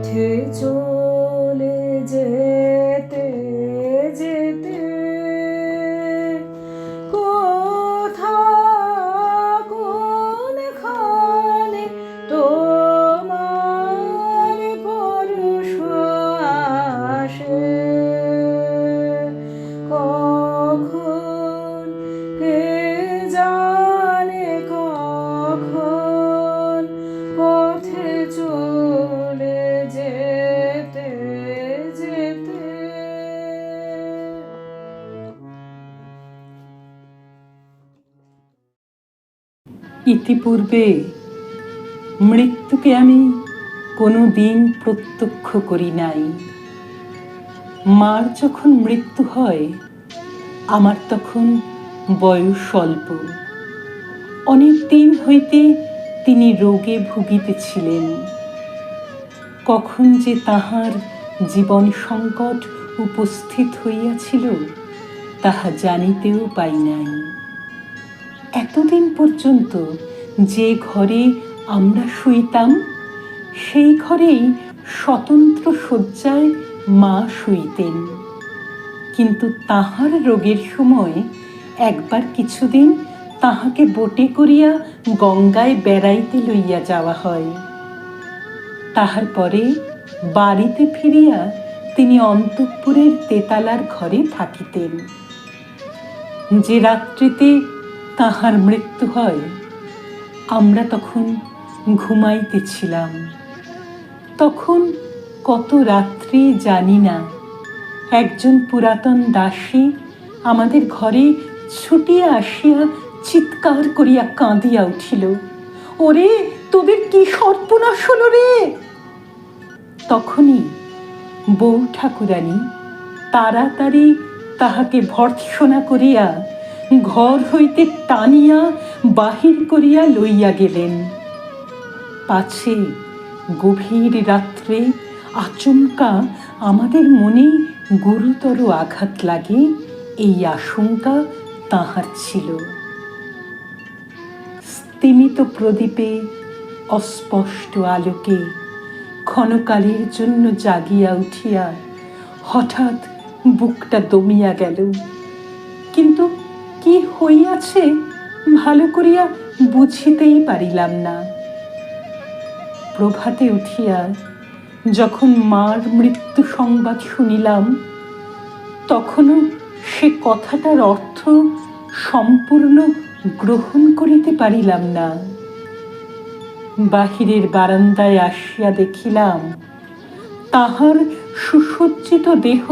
পথে চলে যেতে ইতিপূর্বে মৃত্যুকে আমি কোনো দিন প্রত্যক্ষ করি নাই। মার যখন মৃত্যু হয়, আমার তখন বয়স স্বল্প অনেক দিন হইতে তিনি রোগে ভুগিতেছিলেন। কখন যে তাহার জীবন সংকট উপস্থিত হইয়াছিল, তাহা জানিতেও পাই নাই। এতদিন পর্যন্ত যে ঘরে আমরা শুইতাম, সেই ঘরেই স্বতন্ত্র শয্যায় মা শুইতেন। কিন্তু তাহার রোগের সময় একবার কিছুদিন তাহাকে বোটে করিয়া গঙ্গায় বেড়াইতে লইয়া যাওয়া হয়। তাহার পরে বাড়িতে ফিরিয়া তিনি অন্তঃপুরের তেতালার ঘরে থাকিতেন। যে রাত্রিতে তাহার মৃত্যু হয়, আমরা তখন ঘুমাইতেছিলাম। তখন কত রাত্রি জানি না, একজন পুরাতন দাসী আমাদের ঘরে ছুটিয়া আসিয়া চিৎকার করিয়া কাঁদিয়া উঠিল, ওরে, তোদের কি সর্বনাশ হলো রে? তখনই বউ ঠাকুরানী তাড়াতাড়ি তাহাকে ভর্ৎসনা করিয়া ঘর হইতে টানিয়া বাহির করিয়া লইয়া গেলেন। পাছে গভীর রাত্রে আচমকা আমাদের মনে গুরুতর আঘাত লাগে এই আশঙ্কা তাহার ছিল। স্তিমিত প্রদীপে অস্পষ্ট আলোকে ক্ষণকালের জন্য জাগিয়া উঠিয়া হঠাৎ বুকটা দমিয়া গেল। কিন্তু কি হইয়াছে ভালো করিয়া বুঝিতেই পারিলাম না। প্রভাতে উঠিয়া যখন মার মৃত্যু সংবাদ শুনিলাম, তখনও সে কথাটার অর্থ সম্পূর্ণ গ্রহণ করিতে পারিলাম না। বাহিরের বারান্দায় আসিয়া দেখিলাম, তাহার সুসজ্জিত দেহ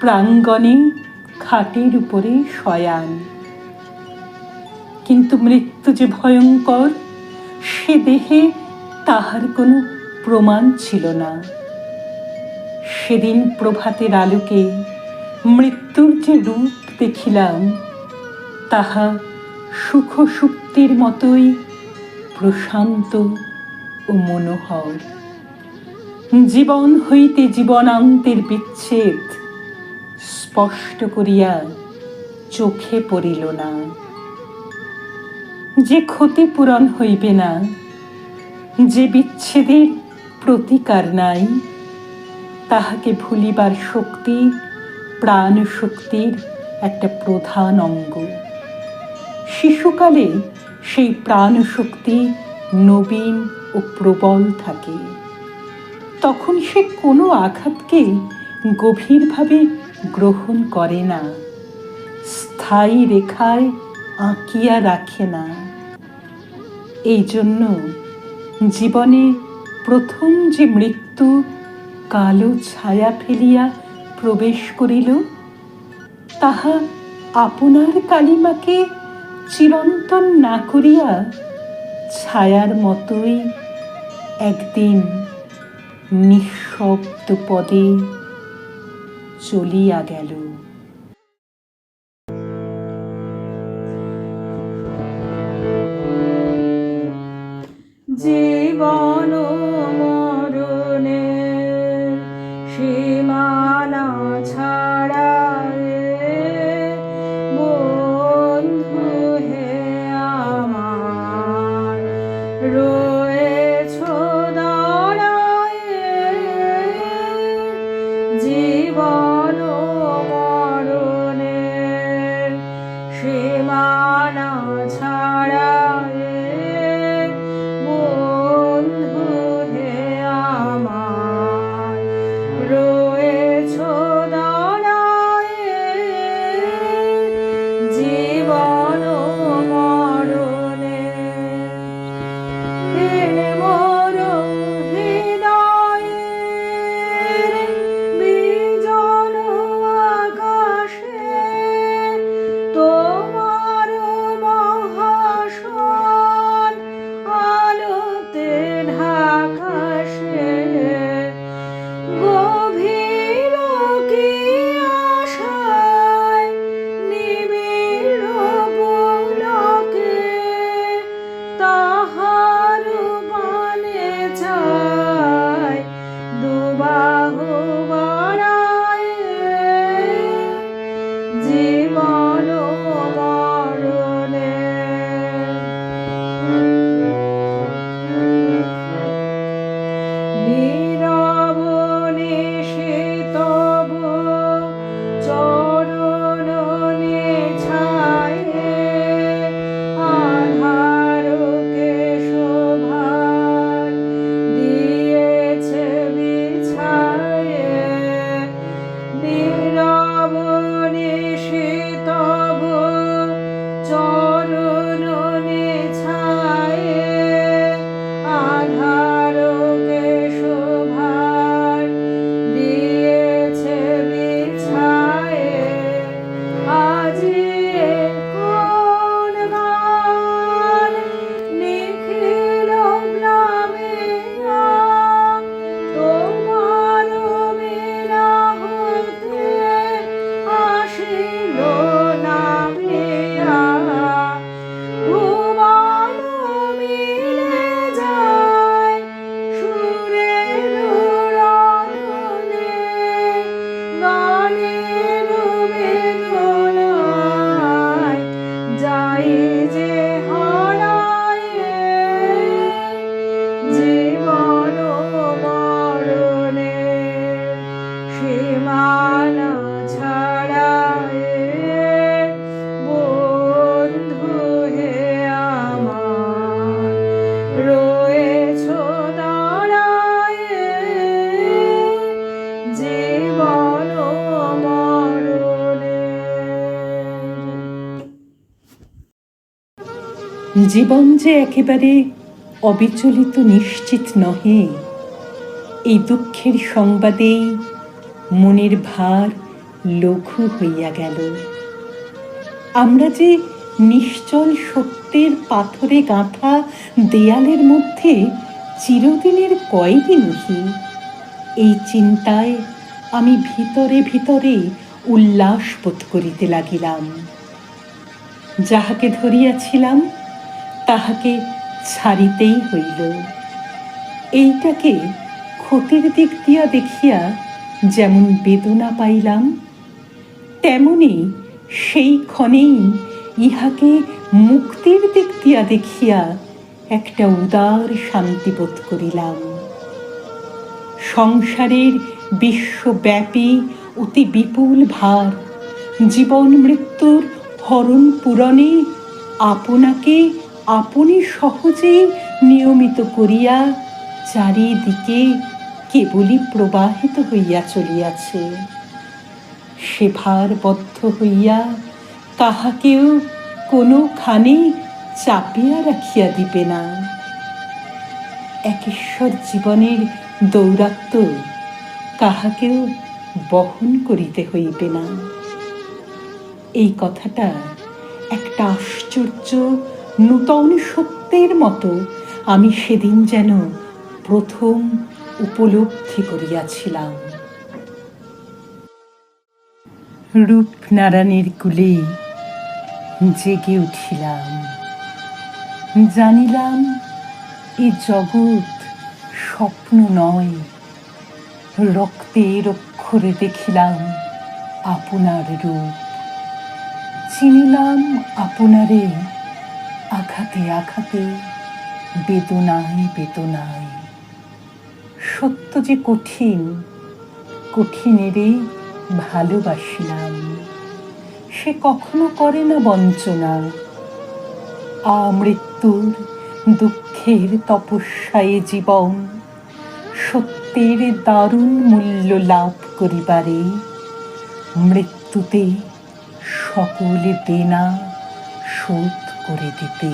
প্রাঙ্গণে খাটের উপরে শয়ান। কিন্তু মৃত্যু যে ভয়ঙ্কর, সে দেহে তাহার কোনো প্রমাণ ছিল না। সেদিন প্রভাতের আলোকে মৃত্যুর যে রূপ দেখিলাম, তাহা সুখ সুপ্তির মতোই প্রশান্ত ও মনোহর। জীবন হইতে জীবনান্তের বিচ্ছেদ স্পষ্ট করিয়া চোখে পড়িল না। যে ক্ষতিপূরণ হইবে না, যে বিচ্ছেদের প্রতিকার নাই, তাহাকে ভুলিবার শক্তি প্রাণ শক্তির একটা প্রধান অঙ্গ। শিশুকালে সেই প্রাণ শক্তি নবীন ও প্রবল থাকে। তখন সে কোনো আঘাতকে গভীরভাবে গ্রহণ করে না, স্থায়ী রেখায় আঁকিয়া রাখে না। এই জন্য জীবনে প্রথম যে মৃত্যু কালো ছায়া ফেলিয়া প্রবেশ করিল, তাহা আপনার কালিমাকে চিরন্তন না করিয়া ছায়ার মতোই একদিন নিঃশব্দ পদে চলিয়া গেল। জীবন দাঁড়ায় জীবন জীবন যে একেবারে অবিচলিত নিশ্চিত নহে এই দুঃখের সংবাদেই মনের ভার লঘু হইয়া গেল। আমরা যে নিশ্চল সত্যের পাথরে গাঁথা দেয়ালের মধ্যে চিরদিনের কয়েদি নহি এই চিন্তায় আমি ভিতরে ভিতরে উল্লাস বোধ করিতে লাগিলাম। যাহাকে ধরিয়াছিলাম, তাহাকে ছাড়িতেই হইল। এইটাকে ক্ষতির দিক দিয়া দেখিয়া যেমন বেদনা পাইলাম, তেমনি সেই ক্ষণেই ইহাকে মুক্তির দিক দিয়া দেখিয়া একটা উদার শান্তি বোধ করিলাম। সংসারের বিশ্বব্যাপী অতি বিপুল ভার, জীবন মৃত্যুর হরণ পূরণে আপনাকে আপনি সহজেই নিয়মিত করিয়া চারিদিকে কেবলই প্রবাহিত হইয়া চলিয়াছে। সে ভারবদ্ধ হইয়া কাহাকেও কোনোখানে চাপিয়া রাখিয়া দিবে না। একেশ্বর জীবনের দৌরাত্ম কাহাকেও বহন করিতে হইবে না। এই কথাটা একটা আশ্চর্য নূতন সত্যের মতো আমি সেদিন যেন প্রথম উপলব্ধি করিয়াছিলাম। রূপনারায়ণের কুলে জেগে উঠিলাম। জানিলাম, এ জগৎ স্বপ্ন নয়। রক্তের অক্ষরে দেখিলাম আপনার রূপ। চিনিলাম আপনারে আঘাতে আঘাতে, বেদনায় বেদনায়। সত্য যে কঠিন, কঠিনেরই ভালোবাসিলাম। সে কখনো করে না বঞ্চনা। আমৃত্যুর দুঃখের তপস্যায় জীবন, সত্যের দারুণ মূল্য লাভ করিবারে মৃত্যুতে সকল দেনা শোধ করে দিতে।